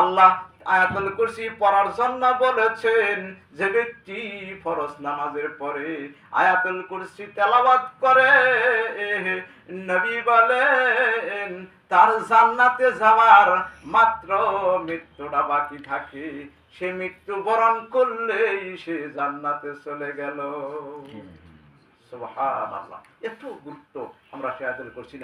আল্লাহ আয়াতুল কুরসি পড়ার জন্য বলেছেন, যে ব্যক্তি ফরজ নামাজের পরে আয়াতুল কুরসি করে, নবী বলেন, তার জান্নাতে যাওয়ার মাত্র মৃত্যুটা বাকি থাকে। সে মৃত্যু বরণ করলেই সে জান্নাতে চলে গেল। সুবহানাল্লাহ। করছি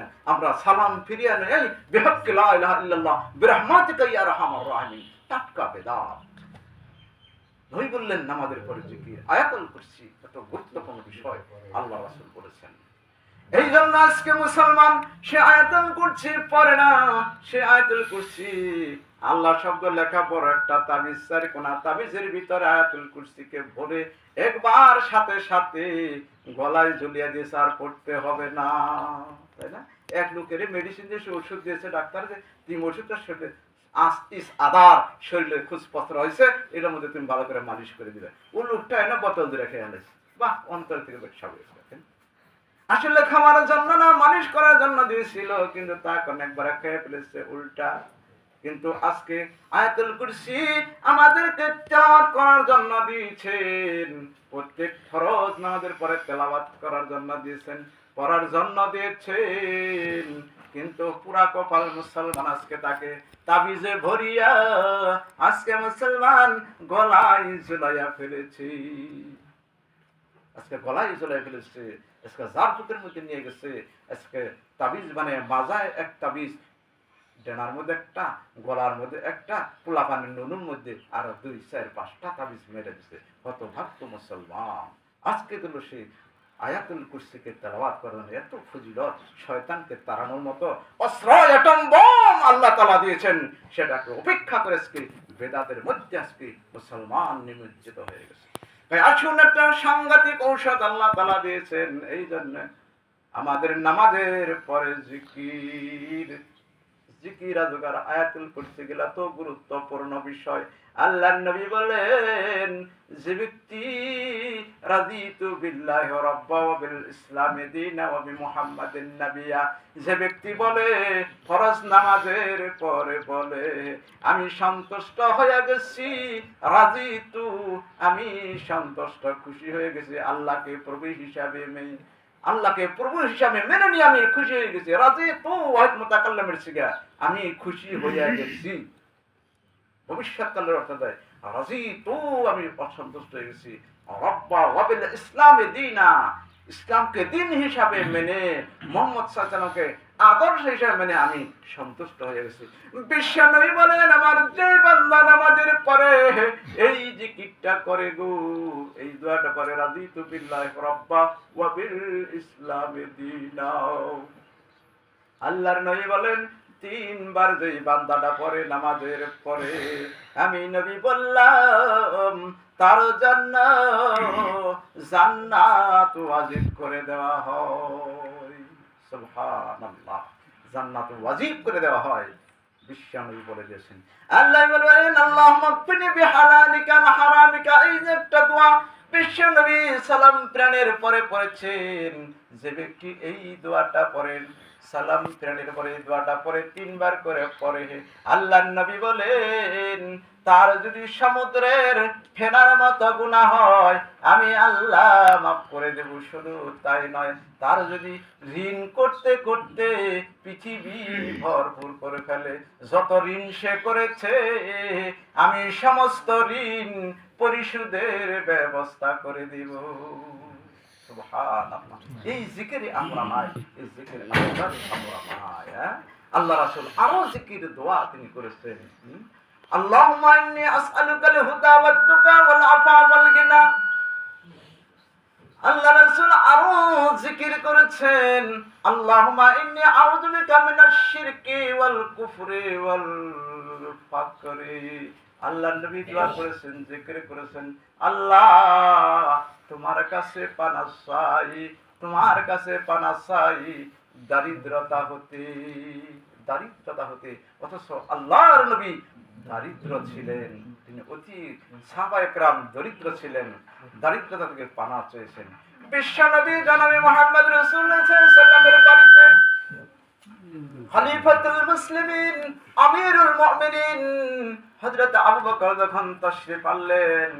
পরে জিকির। গুরুত্বপূর্ণ বিষয় আল্লাহ রাসূল বলেছেন। এই জন্য আজকে মুসলমান সে আয়াতুল কুরসি পরে না, সে আয়াতুল কুরসি। আল্লাহ শব্দ লেখা বড় একটা তাবিজ কোনা তাবিজের ভিতরে আয়াতুল কুরসিকে ভরে একবার সাথে সাথে গলায় ঝুলিয়ে দিয়েছে, আর পড়তে হবে না। তাই না? এক লোকের মেডিসিন দিয়ে সে ওষুধ দিয়েছে, ডাক্তার যে তুমি ওষুধটা সেটা আস ইস আদার শরীরে খুঁজপত্র হয়েছে, এটার মধ্যে তুমি ভালো করে মালিশ করে দিবে। ও লোকটা এনে বোতল দিয়ে রেখে আনেছে। বাহ, অন্তর থেকে ব্যবসা হয়েছে দেখেন আসলে খাওয়ার জন্য না, মালিশ করার জন্য দিয়েছিল, কিন্তু তা এখন একবার খেয়ে ফেলেছে, উল্টা। কিন্তু আজকে আয়াতুল কুরসি আমাদেরকে তেলাওয়াত করার জন্য দিয়েছেন। প্রত্যেক ফরজ নামাজের পরে তেলাওয়াত করার জন্য দিয়েছেন, পড়ার জন্য দিয়েছেন। কিন্তু পুরা কপাল মুসলমান আজকে তাকে তাবিজে ভরিয়া, আজকে মুসলমান গলায় ঝুলাইয়া ফেলেছি। আজকে গলায় ঝুলাই ফেলেছে আজকে জার পুতের মধ্যে নিয়ে গেছে, আজকে তাবিজ মানে মাজায় এক তাবিজ, ডেনার মধ্যে একটা, গলার মধ্যে একটা, পোলা পানির নুনুর মধ্যে আর দুই, চার, পাঁচটা তাবিজ মেরে দিছে। কত ভক্ত মুসলমান। আজকে দিল সেই আয়াতুল কুরসিকে তেলাওয়াত করানো এত ফজিলত, শয়তানকে তাড়ানোর মতো অস্ত্র আল্লাহ তালা দিয়েছেন, সেটাকে উপেক্ষা করে আজকে বেদাতের মধ্যে আজকে মুসলমান নিমজ্জিত হয়ে গেছে। তাই আসুন একটা সাংঘাতিক ঔষধ আল্লাহ তালা দিয়েছেন। এই জন্য আমাদের নামাজের পরে জিকির জিকির আজগার আয়াতুল করতে গেলে তো গুরুত্বপূর্ণ বিষয়। আল্লাহ নবী বলেন, যে ব্যক্তি নাবিয়া, যে ব্যক্তি বলে, ফরজ নামাজের পরে বলে, আমি সন্তুষ্ট হয়ে গেছি রাদিতু আমি সন্তুষ্ট খুশি হয়ে গেছি, আল্লাহকে প্রভু হিসাবে মেনে, আল্লাহকে প্রভু হিসাবে মেনে নিয়ে আমি খুশি হয়ে গেছি রাজি তো হয়তো মোতাকাল্লামের শিখা আমি খুশি হয়ে গেছি। ভবিষ্যৎকালের অর্থ দেয়, রাজি তো, আমি অসন্তুষ্ট হয়ে গেছি। রব্বা ওয়াবিল ইসলামে দিনা, ইসলামকে দিন হিসাবে মেনে, মোহাম্মদ সাল্লামকে আদর্শ হিসাবে মেনে আমি সন্তুষ্ট হয়ে গেছি। বিশ্ব নবী বলেন, আমার যে বান্দা নামাজের পরে, এই জিকিরটা করে গো, এই দোয়াটা করে, রাজি তু বিল্লাহ, রব্বা ওয়াবিল ইসলামে দিনা। আল্লাহর নবী বলেন তিনবার যেই বান্দাটা পরে নামাজের পরে, আমি নবী বললাম, তার জন্য জান্নাত ওয়াজিব করে দেওয়া হয়। সুবহানাল্লাহ, জান্নাত ওয়াজিব করে দেওয়া হয়। বলে দিয়েছেন। আল্লাহ বলবেন আল্লাহ মাগফিনি বিহালালিকা হারামিকা। এই যে একটা দোয়া সালাম প্রাণের পরে পড়েছেন। যে ব্যক্তি এই দোয়াটা পড়েন সালাম প্রাণের পরে দোয়াটা পরে তিনবার করে পড়ে আল্লাহ নবী বলেন, তার যদি সমুদ্রের ফেনার মতো গুণা হয়, আমি আল্লাহ মাফ করে দেব শুধু তাই নয়, তার যদি ঋণ করতে করতে পৃথিবী ভরপুর করে ফেলে, যত ঋণ সে করেছে, আমি সমস্ত ঋণ পরিশোধের ব্যবস্থা করে দিব। এই জিকিরে আমরা নাই এই জিকিরে আমরা আমরা নাই হ্যাঁ? আল্লাহ রাসূল আরও জিকির দোয়া তিনি করেছেন। হুদা ওয়াত তুকা ওয়াল আফা ওয়াল গিনা। আল্লাহ রাসূল আরও জিকির করেছেন। আল্লাহুম্মা ইন্নী আউযু বিকা মিনাশ শিরকি ওয়াল কুফরি ওয়াল ফাকরি। আল্লাহ নবী দোয়া করেছেন, জিকির করেছেন। আল্লাহ, তোমার কাছে পানা চাই তোমার কাছে পানা চাই দারিদ্রতা হতে দারিদ্রতা হতে। অথচ আল্লাহর নবী দারিদ্র ছিলেন, তিনি অতি সাহাবায়করাম দরিদ্র ছিলেন, দারিদ্রতা থেকে পানা চেয়েছেন। বিশ্ব নবী জনাবি মোহাম্মদ রসুল সাল্লামের বাড়িতে খলিফাতুল মুসলিমিন, আমিরুল মুমিনিন হযরত আবু বকর যখন তশরিফ আনলেন,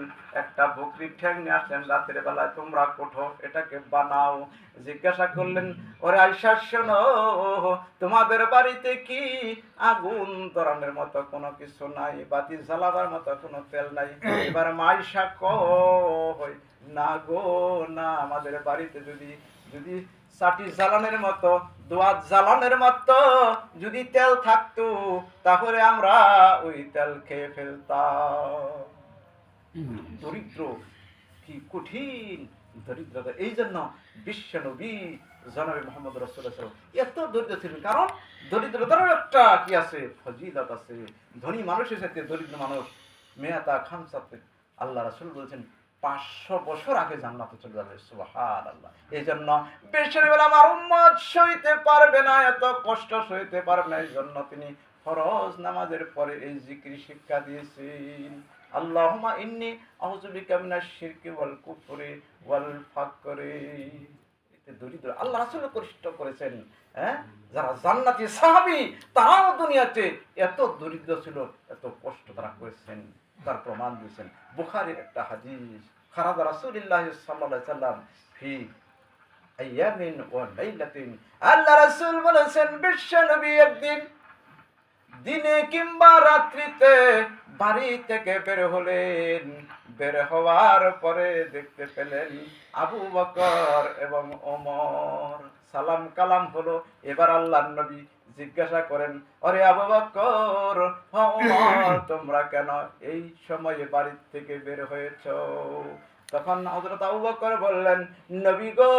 একটা বকরি ঠ্যাং নিয়ে আসলেন, রাতের বেলায় তোমরা কোঠো এটাকে বানাও। জিজ্ঞাসা করলেন, ওরে আয়সা, শোনো, তোমাদের বাড়িতে কি আগুন ধরনের মতো কোনো কিছু নাই, বাতি জ্বালাবার মতো কোনো তেল নাই? এবার মাইশা কই না গো, না, আমাদের বাড়িতে যদি যদি চাটি জ্বালানের মতো দোয়াত জ্বালানের মতো যদি তেল থাকতো তাহলে আমরা ওই তেল খেয়ে ফেলতাম। দরিদ্র কি কঠিন দরিদ্রতা। এই জন্য বিশ্ব নবী জনাবে মোহাম্মদ রসুল্লাহ এত দরিদ্র ছিলেন। কারণ দরিদ্রতারও একটা কি আছে? ফজিলত আছে। ধনী মানুষের সাথে দরিদ্র মানুষ মেয়াতা খামসাতে আল্লাহ রাসুল বলছেন পাঁচশো বছর আগে জান্নাতে চলে যাবে সুবাহান আল্লাহ এই জন্য বেশির বেলা, আমার উম্মত সইতে পারবে না, এত কষ্ট সইতে পারবে না। এই জন্য তিনি ফরজ নামাজের পরে এই জিক্রি শিক্ষা দিয়েছেন। আল্লাহুম্মা ইন্নি আউযু বিকা মিনাশ শিরকি ওয়াল কুফরি ওয়াল ফাকরি। এতে দরিদ্র, আল্লাহ রাসূল কষ্ট করেছেন। হ্যাঁ? যারা জান্নাতি সাহাবী, তারাও দুনিয়াতে এত দরিদ্র ছিল, এত কষ্ট তারা করেছেন, তার প্রমাণ দিয়েছেন। বুখারীর একটা হাদিস খারাজ রাসূলুল্লাহ আলাইহি সাল্লাম ফি আইয়ামিন ওয়া লাইলাতিন, আল্লাহ রাসূল বলেছেন, বিশ্ব নবী একদিন দিনে কিংবা রাত্রিতে বাড়ি থেকে বের হলেন। বের হওয়ার পরে দেখতে পেলেন আবু বকর এবং ওমর। সালাম কালাম হলো, এবার আল্লাহ নবী জিজ্ঞাসা করেন অরে আবু বকর হ তোমরা কেন এই সময়ে বাড়ির থেকে বের হয়েছ? তখন হযরত আবু বকর বললেন, নবী গো,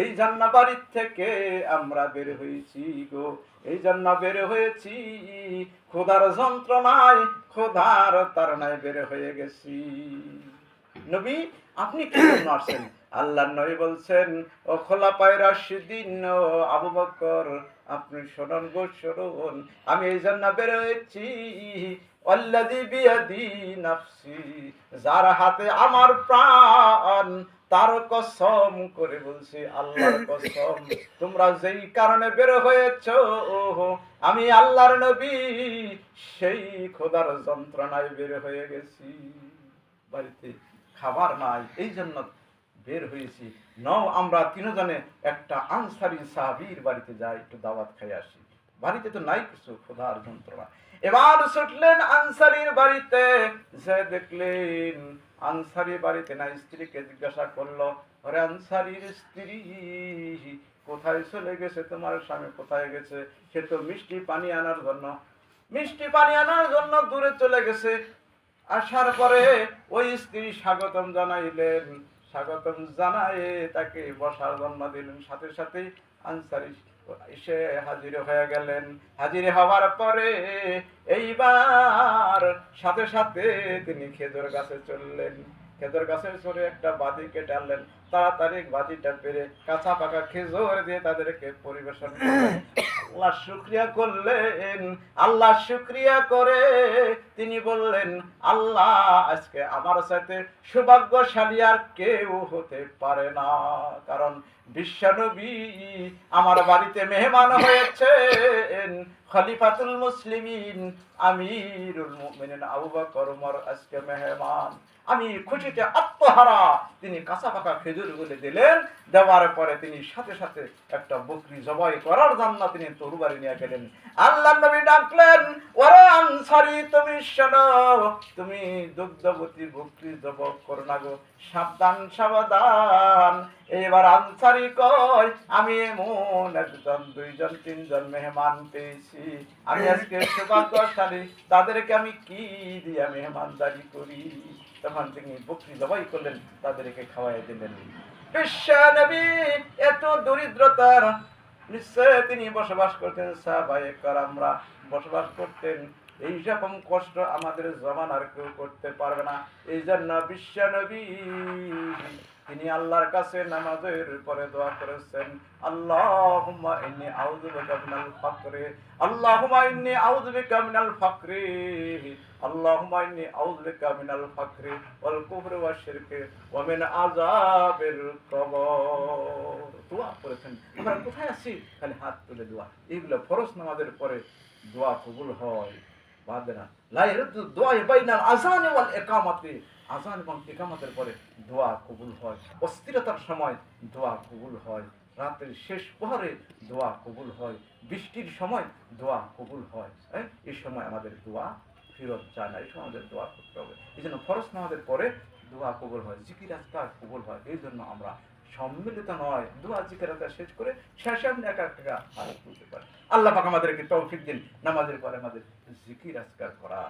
এই জান্না বাড়ির থেকে আমরা বের হয়েছি গো। এই জন্য বের হয়েছি, খোদার যন্ত্রণায়, খোদার তারনায় বের হয়ে গেছি। নবী, আপনি কি আসছেন? আল্লাহ নবী বলছেন, ও খোলা পায়রা সেদিন আবু বকর আপনি শোনন গো, শোনন। আমি এই জন্য বের হয়েছি অল্লাদি বিয়াদি নাফসি, যার হাতে আমার প্রাণ, তার কসম করে বলছি, আল্লাহর কসম, তোমরা যেই কারণে বের হয়েছ, আমি আল্লাহর নবী, সেই খোদার যন্ত্রণায় বের হয়ে গেছি। বাড়িতে খাবার নাই, এই জন্য বের হয়েছি। নও আমরা তিনজনে একটা আনসারি সাহাবীর বাড়িতে যাই, একটু দাওয়াত খাই আসি। বাড়িতে তো নাই কিছু, খোদার যন্ত্রণা। এবার ছুটলেন আনসারির বাড়িতে যে দেখলেন আনসারি বাড়িতে না স্ত্রীকে জিজ্ঞাসা করল, ওরে আনসারির স্ত্রী, কোথায় চলে গেছে তোমার স্বামী? কোথায় গেছে? সে তো মিষ্টি পানি আনার জন্য, মিষ্টি পানি আনার জন্য দূরে চলে গেছে। আসার পরে ওই স্ত্রী স্বাগতম জানাইলেন স্বাগতম জানায় তাকে বসার জন্য দিলেন সাথে সাথে আনসারি এসে হাজির হয়ে গেলেন। হাজির হওয়ার পরে এইবার সাথে সাথে তিনি খেজুর গাছে চললেন। খেজুর গাছের চড়ে একটা বাদি কেটে আনলেন তাড়াতাড়ি বাদিটা পেরে কাঁচা পাকা খেজুর দিয়ে তাদেরকে পরিবেশন আল্লাহ শুক্রিয়া করলেন, আল্লাহ শুক্রিয়া করে তিনি বললেন, আল্লাহ, আজকে আমার সাথে সৌভাগ্যশালী আর কেউ হতে পারে না। কারণ বিশ্বনবী আমার বাড়িতে মেহমান হয়েছেন, খলিফাতুল মুসলিমিন, আমিরুল মুমিনিন আবু বকর আজকে মেহমান। আমি খুশিতে আত্মহারা। তিনি কাঁচা পাকা খেজুর গুলি দিলেন। দেওয়ার পরে তিনি সাথে সাথে একটা বকরি জবাই করার জন্য তিনি তরুবারি নিয়ে গেলেন। আল্লাহ নবী ডাকলেন, ওরে আনসারি, তুমি শোনো, তুমি দুগ্ধবতী বকরি জবক করো না গো। সাবধান সাবধান। এবার আনসারি কই? আমি এমন একজন, দুইজন, তিনজন মেহমান পেয়েছি। আমি আজকে সৌভাগ্যশালী। তাদেরকে আমি কি দিয়া মেহমানদারি করি? তখন তিনি বকরি জবাই করলেন, তাদেরকে খাওয়াই দিলেন। বিশ্ব নবী, এত দরিদ্রতার নিশ্চয় তিনি বসবাস করতেন সাহাবায়ে কারামরা। বসবাস করতেন এই রকম কষ্ট আমাদের জমানার কেউ করতে পারবে না। এই জন্য বিশ্ব নবী তিনি আল্লাহর কাছে নামাজের পরে দোয়া করেছেন, আল্লাহুম্মা ইন্নী আউযু ফাকরি দোয়া করেছেন। আমরা কোথায় আছি? খালি হাত তুলে দোয়া। এইগুলো ফরজ নামাজের পরে দোয়া কবুল হয়। বাদে না। লা ইয়ারুদ্দু দোয়া বাইনাল আযান ওয়াল ইকামাতি। আজান এবং একামতের পরে দোয়া কবুল হয়। অস্থিরতার সময় দোয়া কবুল হয়। রাতের শেষ প্রহরে দোয়া কবুল হয়। বৃষ্টির সময় দোয়া কবুল হয়। হ্যাঁ? এই সময় আমাদের দোয়া ফেরত যায় না। এই সময় আমাদের দোয়া করতে হবে। এই জন্য ফরজ নামাজের পরে দোয়া কবুল হয়। জিকির আজকার কবুল হয়। এই জন্য আমরা সম্মিলিত নয়। দু জিকির আজকার শেষ করে শেষে আপনি একা একা আরও তুলতে পারেন। আল্লাহ পাক আমাদেরকে তৌফিক দিন। নামাজের পরে আমাদের জিকির আজকার করা